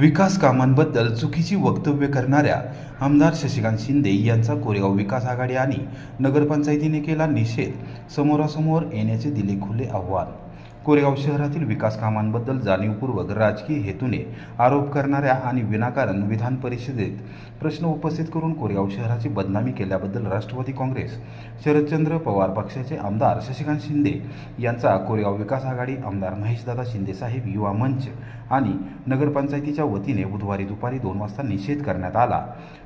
विकास कामांबद्दल चुकीची वक्तव्य करणाऱ्या आमदार शशिकांत शिंदे यांचा कोरेगाव विकास आघाडी आणि नगरपंचायतीने केला निषेध. समोरासमोर येण्याचे दिले खुले आव्हान. कोरेगाव शहरातील विकास कामांबद्दल जाणीवपूर्वक राजकीय हेतूने आरोप करणाऱ्या आणि विनाकारण विधान परिषदेत प्रश्न उपस्थित करून कोरेगाव शहराची बदनामी केल्याबद्दल राष्ट्रवादी काँग्रेस शरदचंद्र पवार पक्षाचे आमदार शशिकांत शिंदे यांचा कोरेगाव विकास आघाडी आमदार महेशदादा शिंदेसाहेब युवा मंच आणि नगरपंचायतीच्या वतीने बुधवारी दुपारी दोन वाजता निषेध करण्यात आला.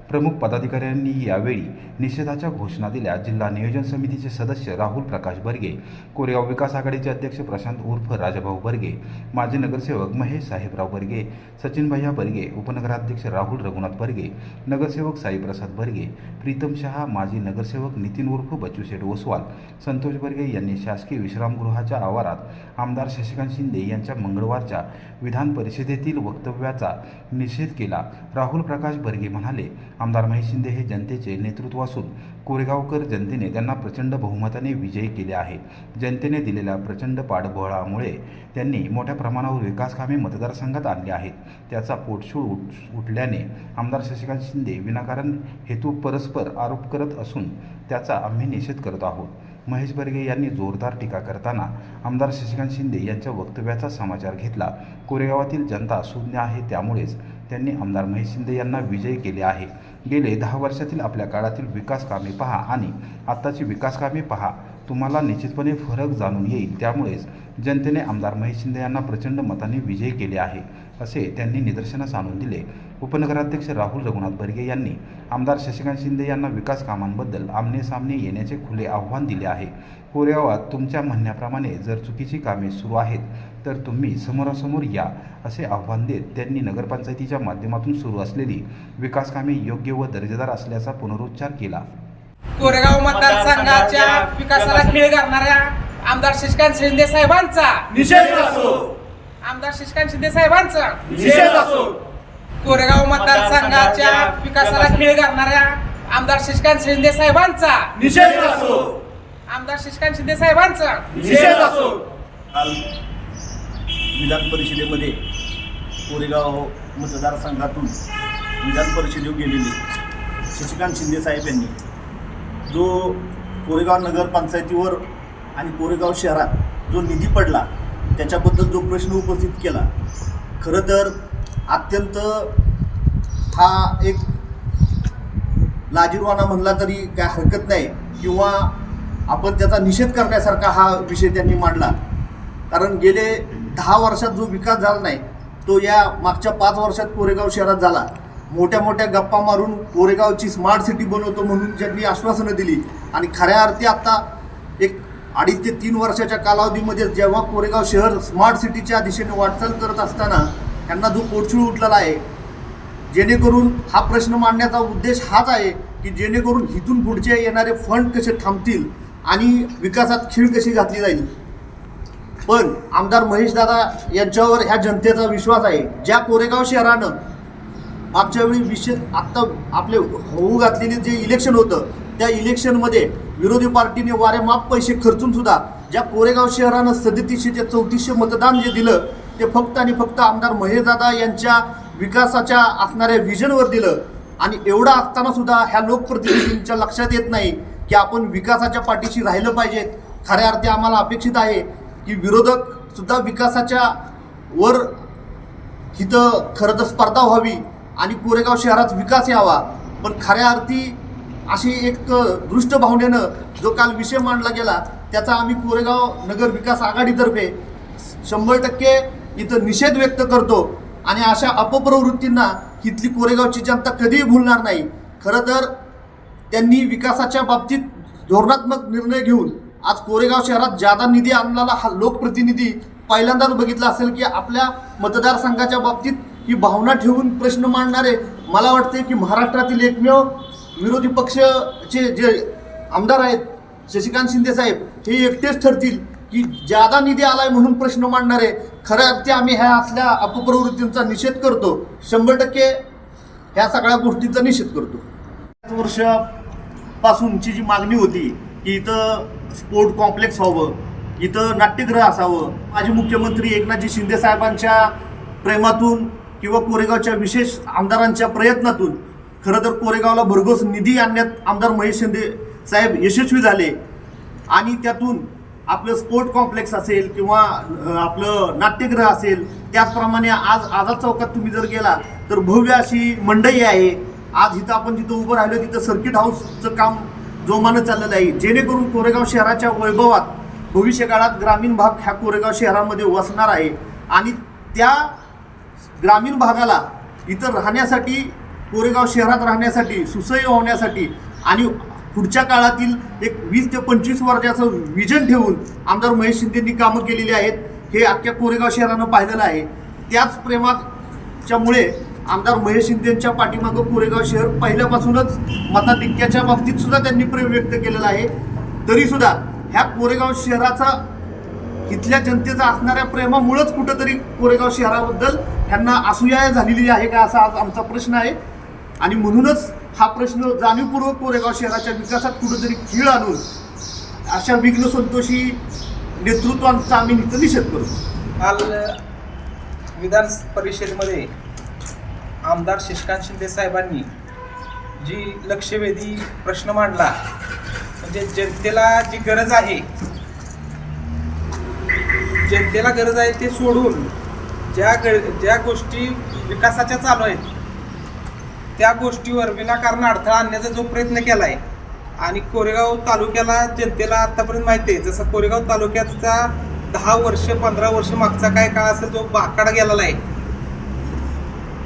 प्रमुख पदाधिकाऱ्यांनी यावेळी निषेधाच्या घोषणा दिल्या. जिल्हा नियोजन समितीचे सदस्य राहुल प्रकाश बर्गे कोरेगाव विकास आघाडीचे अध्यक्ष प्रशांत उर्फ राजाभाऊ बर्गे माजी नगरसेवक महेश साहेबराव बर्गे सचिन भैया बर्गे उपनगराध्यक्ष राहुल रघुनाथ बर्गे नगरसेवक साईप्रसाद बर्गे प्रीतम शहा माजी नगरसेवक नितीन उर्फ बच्चूशेठ ओसवाल संतोष बर्गे यांनी शासकीय विश्रामगृहाच्या आवारात आमदार शशिकांत शिंदे यांच्या मंगळवारच्या विधान परिषदेतील वक्तव्याचा निषेध केला. राहुल प्रकाश बर्गे म्हणाले आमदार महेश शिंदे हे जनतेचे नेतृत्व असून कोरेगावकर जनतेने त्यांना प्रचंड बहुमताने विजयी केले आहे. जनतेने दिलेल्या प्रचंड पाठबळामुळे त्यांनी मोठ्या प्रमाणावर विकासकामे मतदारसंघात आणली आहेत. त्याचा पोटशूळ उठ उठल्याने आमदार शशिकांत शिंदे विनाकारण हेतू परस्पर आरोप करत असून त्याचा आम्ही निषेध करत आहोत. महेश बर्गे यांनी जोरदार टीका करताना आमदार शशिकांत शिंदे यांच्या वक्तव्याचा समाचार घेतला. कोरेगावातील जनता शून्य आहे त्यामुळेच त्यांनी आमदार महेश शिंदे यांना विजयी केले आहे. गेले दहा वर्षातील आपल्या काळातील विकास कामे पहा आणि आत्ताची विकास कामे पहा. तुम्हाला निश्चितपणे फरक जाणून येईल. त्यामुळेच जनतेने आमदार महेश शिंदे यांना प्रचंड मताने विजयी केले आहे असे त्यांनी निदर्शनास आणून दिले. उपनगराध्यक्ष राहुल रघुनाथ बर्गे यांनी आमदार शशिकांत शिंदे यांना विकास कामांबद्दल आमने सामने येण्याचे खुले आव्हान दिले आहे. कोरेगावात तुमच्या म्हणण्याप्रमाणे जर चुकीची कामे सुरू आहेत तर तुम्ही समोरासमोर या असे आव्हान देत त्यांनी नगरपंचायतीच्या माध्यमातून सुरू असलेली विकास कामे योग्य व दर्जेदार असल्याचा पुनरुच्चार केला. कोरेगाव मतदारसंघाच्या विकासाला खेळ करणाऱ्या आमदार शशिकांत शिंदे साहेबांचा निषेध असो. आमदार शशिकांत शिंदे साहेबांचा निषेध असो. कोरेगाव मतदारसंघाच्या विकासाला खेळ करणाऱ्या आमदार शशिकांत शिंदे साहेबांचा. निषेध असो. आमदार शशिकांत शिंदे साहेबांचा. निषेध असो. काल विधान परिषदेमध्ये कोरेगाव मतदारसंघातून विधान परिषदेवर गेलेले शशिकांत शिंदे साहेब यांनी. जो कोरेगाव नगरपंचायतीवर आणि कोरेगाव शहरात जो निधी पडला त्याच्याबद्दल जो प्रश्न उपस्थित केला खरं तर अत्यंत हा एक लाजीरवाना म्हणला तरी काय हरकत नाही किंवा आपण त्याचा निषेध करण्यासारखा हा विषय त्यांनी मांडला. कारण गेले दहा वर्षात जो विकास झाला नाही तो या मागच्या पाच वर्षात कोरेगाव शहरात झाला. मोठ्या मोठ्या गप्पा मारून कोरेगावची स्मार्ट सिटी बनवतो म्हणून ज्यांनी आश्वासनं दिली. आणि खऱ्या अर्थी आत्ता एक अडीच ते तीन वर्षाच्या कालावधीमध्ये जेव्हा कोरेगाव शहर स्मार्ट सिटीच्या दिशेने वाटचाल करत असताना त्यांना जो पोटशूळ उठलेला आहे जेणेकरून हा प्रश्न मांडण्याचा उद्देश हाच आहे की जेणेकरून इथून पुढचे येणारे फंड कसे थांबतील आणि विकासात खीळ कशी घातली जाईल. पण आमदार महेशदादा यांच्यावर ह्या जनतेचा विश्वास आहे. ज्या कोरेगाव शहरानं मागच्या वेळी विशेष आत्ता आपले होऊ घातलेले जे इलेक्शन होतं त्या इलेक्शनमध्ये विरोधी पार्टीने वारेमाप पैसे खर्चून सुद्धा ज्या कोरेगाव शहरानं सदतीसशे ते चौतीसशे मतदान जे दिलं ते फक्त आणि फक्त आमदार महेशदादा यांच्या विकासाच्या असणाऱ्या व्हिजनवर दिलं. आणि एवढं असताना सुद्धा ह्या लोकप्रतिनिधींच्या लक्षात येत नाही की आपण विकासाच्या पाठीशी राहिलं पाहिजे खऱ्या अर्थी आम्हाला अपेक्षित आहे की विरोधक सुद्धा विकासाच्या वर इथं खरं तर स्पर्धा व्हावी आणि कोरेगाव शहरात विकास यावा. पण खऱ्या अर्थी अशी एक दृष्ट भावनेनं जो काल विषय मांडला गेला त्याचा आम्ही कोरेगाव नगर विकास आघाडीतर्फे शंभर टक्के इथं निषेध व्यक्त करतो. आणि अशा अपप्रवृत्तींना इथली कोरेगावची जनता कधीही भूलणार नाही. खरं तर त्यांनी विकासाच्या बाबतीत धोरणात्मक निर्णय घेऊन आज कोरेगाव शहरात जादा निधी आणलेला हा लोकप्रतिनिधी पहिल्यांदाच बघितला असेल की आपल्या मतदारसंघाच्या बाबतीत ही भावना ठेवून प्रश्न मांडणारे मला वाटते की महाराष्ट्रातील एकमेव विरोधी पक्षचे जे आमदार आहेत शशिकांत शिंदे साहेब हे एकटेच ठरतील. की जादा निधी आलाय म्हणून प्रश्न मांडणारे खऱ्या अर्थी आम्ही ह्या असल्या अपप्रवृत्तींचा निषेध करतो शंभर टक्के ह्या सगळ्या गोष्टींचा निषेध करतो. पाच वर्षापासूनची जी मागणी होती की इथं स्पोर्ट कॉम्प्लेक्स व्हावं इथं नाट्यगृह असावं माजी मुख्यमंत्री एकनाथजी शिंदे साहेबांच्या प्रेमातून किंवा कोरेगावच्या विशेष आमदारांच्या प्रयत्नातून खरं तर कोरेगावला भरघोस निधी आणण्यात आमदार महेश शिंदे साहेब यशस्वी झाले. आणि त्यातून आपलं स्पोर्ट कॉम्प्लेक्स असेल किंवा आपलं नाट्यगृह असेल त्याचप्रमाणे आज आझाद चौकात तुम्ही जर गेला तर भव्य अशी मंडई आहे. आज इथं आपण जिथं उभं राहिलो तिथं सर्किट हाऊसचं काम जोमानं चाललेलं आहे. जेणेकरून कोरेगाव शहराच्या वैभवात भविष्यकाळात ग्रामीण भाग ह्या कोरेगाव शहरामध्ये वसणार आहे. आणि त्या ग्रामीण भागाला इथं राहण्यासाठी कोरेगाव शहरात राहण्यासाठी सुसह्य होण्यासाठी आणि पुढच्या काळातील एक वीस ते पंचवीस वर्षाचं विजन ठेवून आमदार महेश शिंदेंनी कामं केलेली आहेत हे अख्ख्या कोरेगाव शहरानं पाहिलेलं आहे. त्याच प्रेमाच्यामुळे आमदार महेश शिंदेंच्या पाठीमागं कोरेगाव शहर पहिल्यापासूनच मताधिक्याच्या बाबतीत सुद्धा त्यांनी प्रेम व्यक्त केलेला आहे. तरीसुद्धा ह्या कोरेगाव शहराचा इथल्या जनतेचा असणाऱ्या प्रेमामुळंच कुठंतरी कोरेगाव शहराबद्दल ह्यांना असूया झालेली आहे का असा आज आमचा प्रश्न आहे. आणि म्हणूनच हा प्रश्न जाणीवपूर्वक कोरेगाव शहराच्या विकासात कुठंतरी खीळ आणून अशा विघ्न संतोषी नेतृत्वांचा आम्ही इथं निषेध करतो काल विधान परिषदेमध्ये आमदार शशिकांत शिंदे साहेबांनी जी लक्षवेधी प्रश्न मांडला म्हणजे जनतेला जी गरज आहे जनतेला गरज आहे ते सोडून ज्या ग ज्या गोष्टी विकासाच्या चालू आहेत त्या गोष्टीवर विनाकारण अडथळा आणण्याचा जो प्रयत्न केला आहे आणि कोरेगाव तालुक्याला जनतेला आतापर्यंत माहिती आहे जसं कोरेगाव तालुक्याचा दहा वर्ष पंधरा वर्ष मागचा काय काळ असेल जो बाकाडा गेलेला आहे.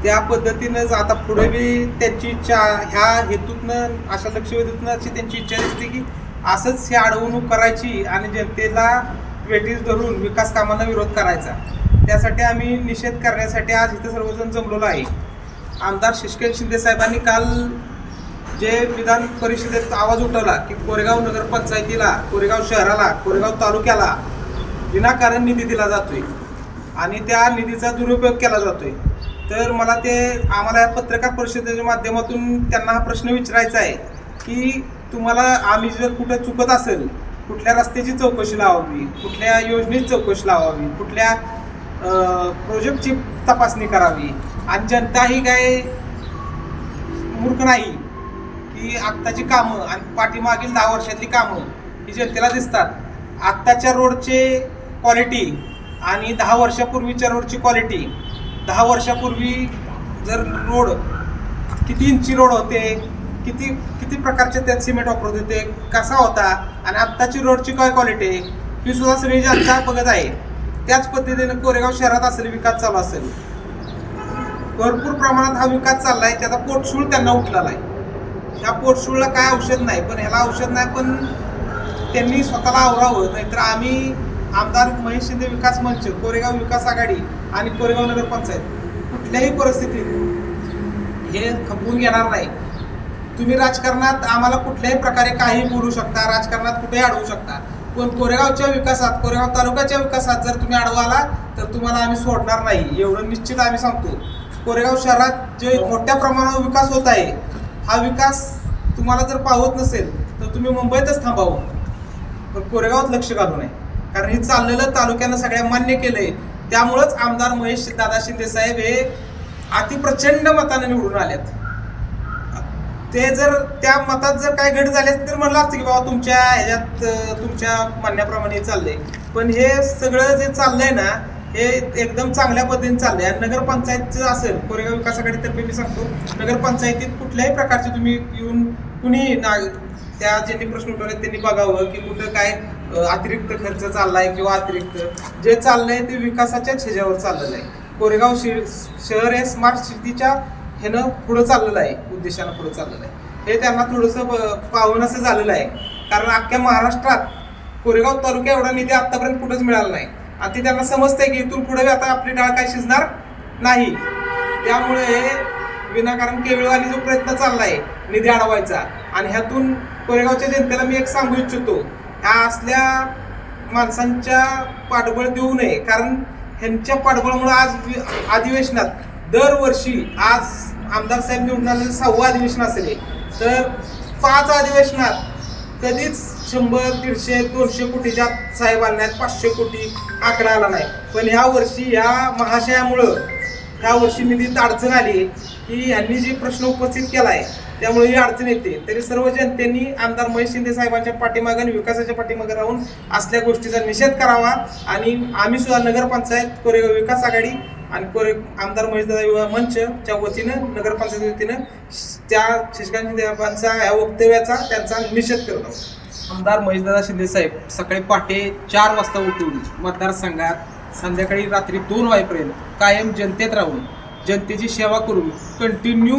त्या पद्धतीनंच आता पुढे बी त्यांची इच्छा ह्या हेतूतनं अशा लक्षवेधीतनं अशी त्यांची इच्छा दिसते की असंच ही अडवणूक करायची आणि जनतेला वेटीस धरून विकास कामांना विरोध करायचा. त्यासाठी आम्ही निषेध करण्यासाठी आज इथं सर्वजण जमलेलो आहे. आमदार शिष्केन शिंदे साहेबांनी काल जे विधान परिषदेत आवाज उठवला की कोरेगाव नगरपंचायतीला कोरेगाव शहराला कोरेगाव तालुक्याला विनाकारण निधी दिला जातोय आणि त्या निधीचा दुरुपयोग केला जातोय. तर मला ते आम्हाला या पत्रकार परिषदेच्या माध्यमातून त्यांना हा प्रश्न विचारायचा आहे की तुम्हाला आम्ही जर कुठं चुकत असेल कुठल्या रस्त्याची चौकशी लावावी कुठल्या योजनेची चौकशी लावावी कुठल्या प्रोजेक्टची तपासणी करावी आणि जनता ही काय मूर्ख नाही की आत्ताची कामं आणि पाठीमागील दहा वर्षातली कामं ही जनतेला दिसतात. आत्ताच्या रोडचे क्वालिटी आणि दहा वर्षापूर्वीच्या रोडची क्वालिटी दहा वर्षापूर्वी जर रोड किती इंची रोड होते किती किती प्रकारचे त्यात सिमेंट वापरत होते कसा होता आणि आत्ताची रोडची काय क्वालिटी आहे ही सुद्धा सगळी जनता बघत आहे. त्याच पद्धतीने कोरेगाव शहरात असेल विकास चालू असेल. भरपूर प्रमाणात हा विकास चालला आहे त्याचा पोटशूळ त्यांना उठलेला आहे ह्या पोटशूळला काय औषध नाही पण ह्याला औषध नाही पण त्यांनी स्वतःला आवरावं. नाहीतर आम्ही आमदार महेश शिंदे विकास मंच कोरेगाव विकास आघाडी आणि कोरेगाव नगरपंचायत कुठल्याही परिस्थितीत हे खपवून घेणार नाही. तुम्ही राजकारणात आम्हाला कुठल्याही प्रकारे काही बोलू शकता राजकारणात कुठेही अडवू शकता. पण कोरेगावच्या विकासात कोरेगाव तालुक्याच्या विकासात जर तुम्ही अडवाला तर तुम्हाला आम्ही सोडणार नाही. एवढं निश्चित आम्ही सांगतो. कोरेगाव शहरात जे मोठ्या प्रमाणावर विकास होत आहे हा विकास तुम्हाला जर पाहत नसेल तर तुम्ही मुंबईतच थांबावं. पण कोरेगावात लक्ष घालू नये. कारण हे चाललेलं तालुक्यानं सगळ्या मान्य केलंय. त्यामुळंच आमदार महेश दादा शिंदे साहेब हे अतिप्रचंड मताने निवडून आलेत. ते जर त्या मतात जर काय घट झाले तर म्हणलं असतं की बाबा तुमच्या ह्याच्यात तुमच्या म्हणण्याप्रमाणे हे चाललंय. पण हे सगळं जे चाललंय ना हे एकदम चांगल्या पद्धतीने चाललंय. आणि नगरपंचायतचं असेल कोरेगाव विकासाकडे आघाडीतर्फे मी सांगतो नगरपंचायतीत कुठल्याही प्रकारचे तुम्ही येऊन कुणी ना त्या ज्यांनी प्रश्न उठवले त्यांनी बघावं की कुठं काय अतिरिक्त खर्च चाललाय किंवा अतिरिक्त. जे चाललंय ते विकासाच्याच ह्याच्यावर चाललेलं आहे. कोरेगाव शि- शहर हे स्मार्ट सिटीच्या ह्यानं पुढं चाललेलं आहे उद्देशानं पुढं चाललेलं आहे. हे त्यांना थोडंसं ब- पाहून असं झालेलं आहे. कारण अख्ख्या महाराष्ट्रात कोरेगाव तालुक्या एवढा निधी आत्तापर्यंत कुठंच मिळाला नाही. आणि ते त्यांना समजतंय की इथून पुढे आता आपली डाळ काय शिजणार नाही. त्यामुळे विनाकारण केवळवाणी जो प्रयत्न चाललाय निधी अडवायचा आणि ह्यातून कोरेगावच्या जनतेला मी एक सांगू इच्छितो ह्या असल्या माणसांच्या पाठबळ देऊ नये. कारण ह्यांच्या पाठबळामुळे आज अधिवेशनात दरवर्षी आज आमदार साहेब निवडून सहावं अधिवेशन असेल तर पाच अधिवेशनात कधीच शंभर दीडशे दोनशे कोटीच्या साहेब आले नाहीत पाचशे कोटी आकडा आला नाही. पण ह्या वर्षी ह्या महाशयामुळं ह्या वर्षी निधीत अडचण आली की ह्यांनी जे प्रश्न उपस्थित केला आहे त्यामुळे ही अडचण येते. तरी सर्व जनतेनी आमदार महेश शिंदे साहेबांच्या पाठीमागे आणि विकासाच्या पाठीमागे राहून असल्या गोष्टीचा निषेध करावा आणि आम्ही सुद्धा नगरपंचायत कोरेगाव विकास आघाडी आणि कोरे आमदार महेशदादा युवा मंचच्या वतीनं नगरपंचायत वतीनं त्या शिक्षकांच्या ह्या वक्तव्याचा त्यांचा निषेध करत आहोत. आमदार महेशदादा शिंदे साहेब सकाळी पहाटे चार वाजता उठून मतदारसंघात संध्याकाळी रात्री दोन वाजेपर्यंत कायम जनतेत राहून जनतेची सेवा करून कंटिन्यू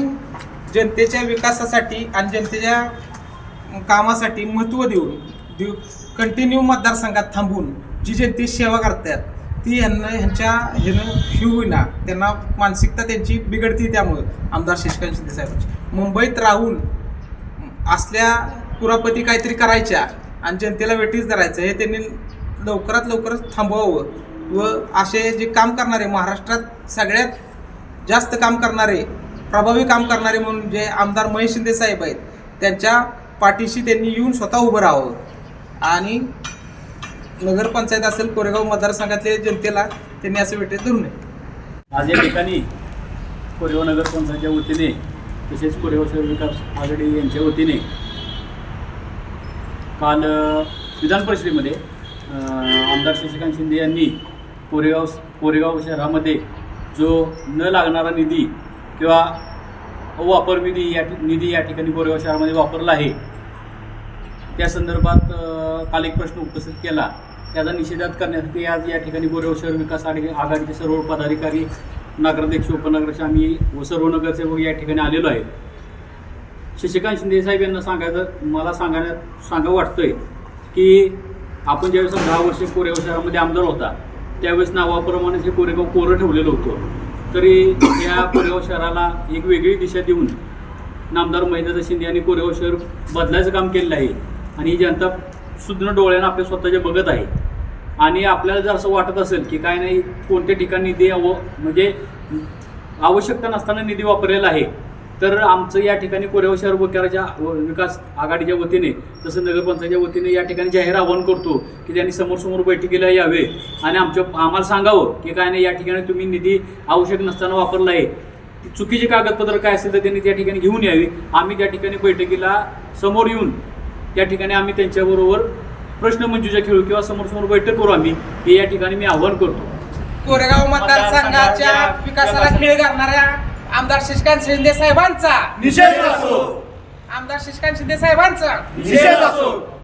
जनतेच्या विकासासाठी आणि जनतेच्या कामासाठी महत्त्व देऊन देऊ कंटिन्यू मतदारसंघात थांबून जी जनते सेवा करतात ती ह्यांना ह्यांच्या ह्यानं ही होईना. त्यांना मानसिकता त्यांची बिघडती त्यामुळं आमदार शशिकांत शिंदे साहेबांची. मुंबईत राहून असल्या कुरापती काहीतरी करायच्या आणि जनतेला वेटीच धरायचं हे त्यांनी लवकरात लवकरच थांबवावं. व असे जे काम करणारे महाराष्ट्रात सगळ्यात जास्त काम करणारे प्रभावी काम करणारे म्हणून जे आमदार महेश शिंदे साहेब आहेत त्यांच्या पाठीशी त्यांनी येऊन स्वतः उभं राहावं. आणि नगरपंचायत असेल कोरेगाव मतदारसंघातल्या जनतेला त्यांनी असं वेटेत धरू नये. आज या ठिकाणी कोरेगाव नगरपंचायतच्या वतीने तसेच कोरेगाव शहर विकास आघाडी यांच्या वतीने काल विधान परिषदेमध्ये आमदार शशिकांत शिंदे यांनी कोरेगाव कोरेगाव शहरामध्ये जो न लागणारा निधी किंवा वापर निधी या ठि- निधी या ठिकाणी कोरेगाव शहरामध्ये वापरला आहे त्या संदर्भात काल एक प्रश्न उपस्थित केला. त्याचा निषेधात करण्यासाठी आज या ठिकाणी कोरेगाव शहर विकास आघाडी आघाडीचे सर्व पदाधिकारी नगराध्यक्ष उपनगराध्यक्ष आम्ही व सर्व नगरसेवक या ठिकाणी आलेलो आहे शशिकांत शिंदे साहेब यांना सांगायचं मला सांगण्यात सांगा वाटतंय की आपण ज्यावेळेस दहा वर्ष कोरेगाव शहरामध्ये आमदार होता त्यावेळेस नावाप्रमाणे हे कोरेगाव कोरं ठेवलेलं होतं. तरी या कोरेगाव शहराला एक वेगळी दिशा देऊन नामदार महेंद्र शिंदे यांनी कोरेगाव शहर बदलायचं काम केलेलं आहे. आणि ही जनता सुज्ञ डोळ्यानं आपल्या स्वतःच्या बघत आहे. आणि आपल्याला जर असं वाटत असेल की काय नाही कोणत्या ठिकाणी निधी अव म्हणजे आवश्यकता नसताना निधी वापरलेला आहे तर आमचं या ठिकाणी कोरेगाव शहर विकाराच्या विकास आघाडीच्या वतीने तसं नगरपंचायतच्या वतीने या ठिकाणी जाहीर आवाहन करतो की त्यांनी समोर बैठकीला यावे. आणि आमच्या आम्हाला सांगावं की काय नाही या ठिकाणी तुम्ही निधी आवश्यक नसताना वापरला आहे. चुकीचे कागदपत्र काय असेल तर त्यांनी त्या ठिकाणी घेऊन यावी. आम्ही त्या ठिकाणी बैठकीला समोर येऊन त्या ठिकाणी आम्ही त्यांच्याबरोबर प्रश्नमंजुषा खेळू किंवा समोर समोर बैठक करू आम्ही हे या ठिकाणी मी आव्हान करतो. कोरेगाव मतदारसंघाच्या विकासाला खेळ करणाऱ्या आमदार शशिकांत शिंदे साहेबांचा. निषेध असो. आमदार शशिकांत शिंदे साहेबांचा. निषेध असो.